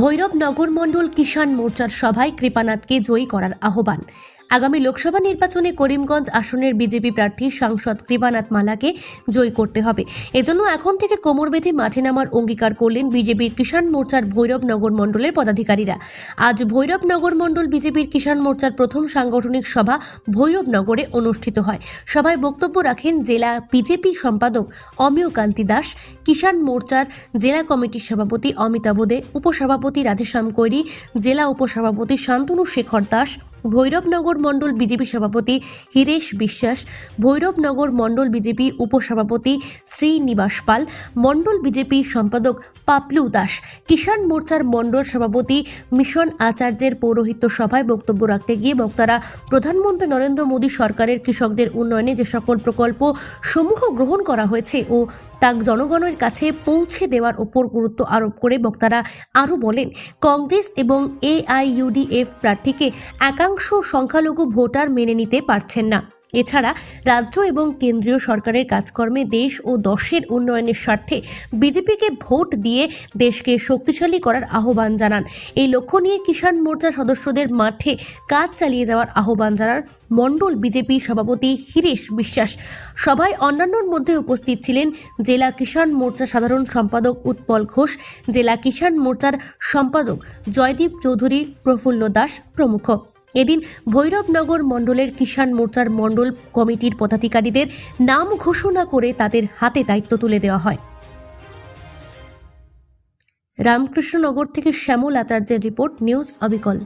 ভৈরব নগর মণ্ডল কিষাণ মোর্চার সভায় কৃপানাথকে জয়ী করার আহ্বান। আগামী লোকসভা নির্বাচনে করিমগঞ্জ আসনের বিজেপি প্রার্থী সাংসদ কৃপানাথ মালাকে জয় করতে হবে। এজন্য এখন থেকে কোমর বেঁধে মাঠে নামার অঙ্গীকার করলেন বিজেপির কিষাণ মোর্চার ভৈরব নগর মণ্ডলের পদাধিকারীরা। আজ ভৈরব নগর মণ্ডল বিজেপির কিষাণ মোর্চার প্রথম সাংগঠনিক সভা ভৈরবনগরে অনুষ্ঠিত হয়। সভায় বক্তব্য রাখেন জেলা বিজেপি সম্পাদক অমিয় কান্তি দাস, কিষাণ মোর্চার জেলা কমিটির সভাপতি অমিতাভ দে, উপসভাপতি রাধেশ্যাম কৈরি, জেলা উপসভাপতি শান্তনু শেখর দাস ভৈরবনগর মণ্ডল বিজেপি সভাপতি হীরেশ বিশ্বাস, ভৈরবনগর মণ্ডল বিজেপি উপসভাপতি শ্রীনিবাস পাল, মণ্ডল বিজেপি সম্পাদক পাপলু দাস, কিষাণ মোর্চার মণ্ডল সভাপতি মিশন আচার্যের পৌরোহিত্য সভায় বক্তব্য রাখতে গিয়ে বক্তারা, প্রধানমন্ত্রী নরেন্দ্র মোদী সরকারের কৃষকদের উন্নয়নে যে সকল প্রকল্প সমূহ গ্রহণ করা হয়েছে ও তা জনগণের কাছে পৌঁছে দেওয়ার ওপর গুরুত্ব আরোপ করে বক্তারা আরও বলেন, কংগ্রেস এবং এআইইউডিএফ প্রার্থীকে একাংশ সংখ্যালঘু ভোটার মেনে নিতে পারছেন না। এছাড়া রাজ্য এবং কেন্দ্রীয় সরকারের কাজকর্মে দেশ ও দশের উন্নয়নের স্বার্থে বিজেপিকে ভোট দিয়ে দেশকে শক্তিশালী করার আহ্বান জানান। এই লক্ষ্য নিয়ে কিষাণ মোর্চা সদস্যদের মাঠে কাজ চালিয়ে যাওয়ার আহ্বান জানান মণ্ডল বিজেপি সভাপতি হিরেশ বিশ্বাস। সভায় অন্যান্যর মধ্যে উপস্থিত ছিলেন জেলা কিষাণ মোর্চা সাধারণ সম্পাদক উৎপল ঘোষ, জেলা কিষাণ মোর্চার সম্পাদক জয়দীপ চৌধুরী, প্রফুল্ল দাস প্রমুখ। এদিন ভৈরবনগর মণ্ডলের কিষাণ মোর্চার মণ্ডল কমিটির পদাধিকারীদের নাম ঘোষণা করে তাদের হাতে দায়িত্ব তুলে দেওয়া হয়। রামকৃষ্ণনগর থেকে শ্যামল আচার্যের রিপোর্ট, নিউজ অবিকল।